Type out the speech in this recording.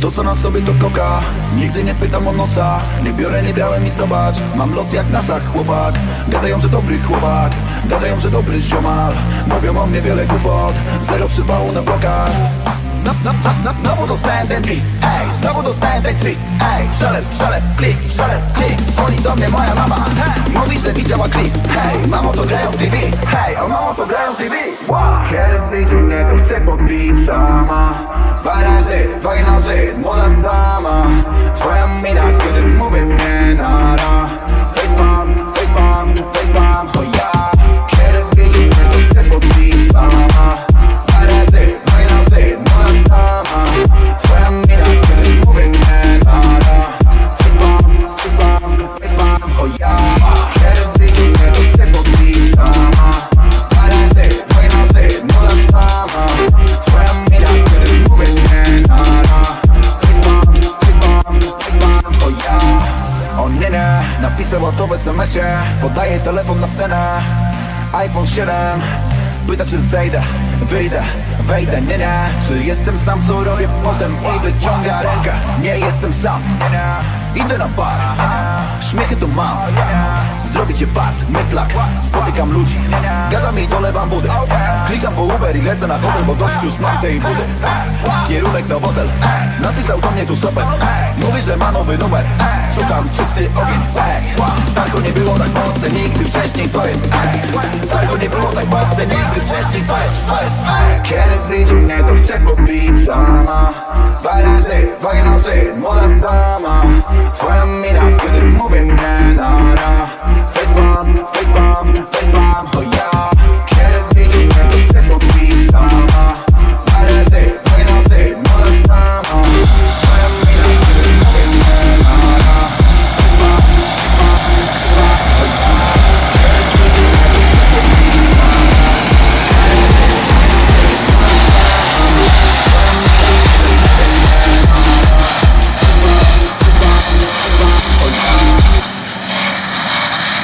To co na sobie to koka. Nigdy nie pytam o nosa. Nie biorę, nie brałem i zobacz. Mam lot jak nasach chłopak. Gadają, że dobry chłopak. Gadają, że dobry ziomal. Mówią o mnie wiele głupot. Zero przypału na blokach. Zna, zna, zna, zna, znowu dostałem ten beat. Ej, znowu dostałem ten tweet Ej, przelew, przelew, klik, przelew, klik. Dzwoni do mnie moja mama. Mówi, że widziała klip. Hej, mamo to grają TV Hej, o mamo to grają TV wyjdzie mnie to chcę podbić sama. Dwa razy, dwa razy, młoda dama. Twoja mina, kiedy mówię mnie nara napisał to w SMS-ie Podaję telefon na scenę. iPhone 7 Pyta czy zejdę, wyjdę, wejdę. Nie, nie, czy jestem sam co robię potem I wyciąga rękę, nie jestem sam. Idę na bar Śmiechy to mam. Zrobię cię part, mytlak Spotykam ludzi. Gadam i dolewam budy Klikam po Uber i lecę na hotel Bo dość już mam tej budy. Kierunek do hotel. Napisał do mnie tu szoper Mówi, że ma nowy numer. Słucham czysty ogień. Targo nie było tak mocne nigdy wcześniej Co jest? Targo nie było tak mocne nigdy wcześniej Co jest? Co jest? Kiedy wyjdzie mnie to chcę podbić sama. Dwa razy, dwa razy, młoda Twoja mina, kiedy mówię nie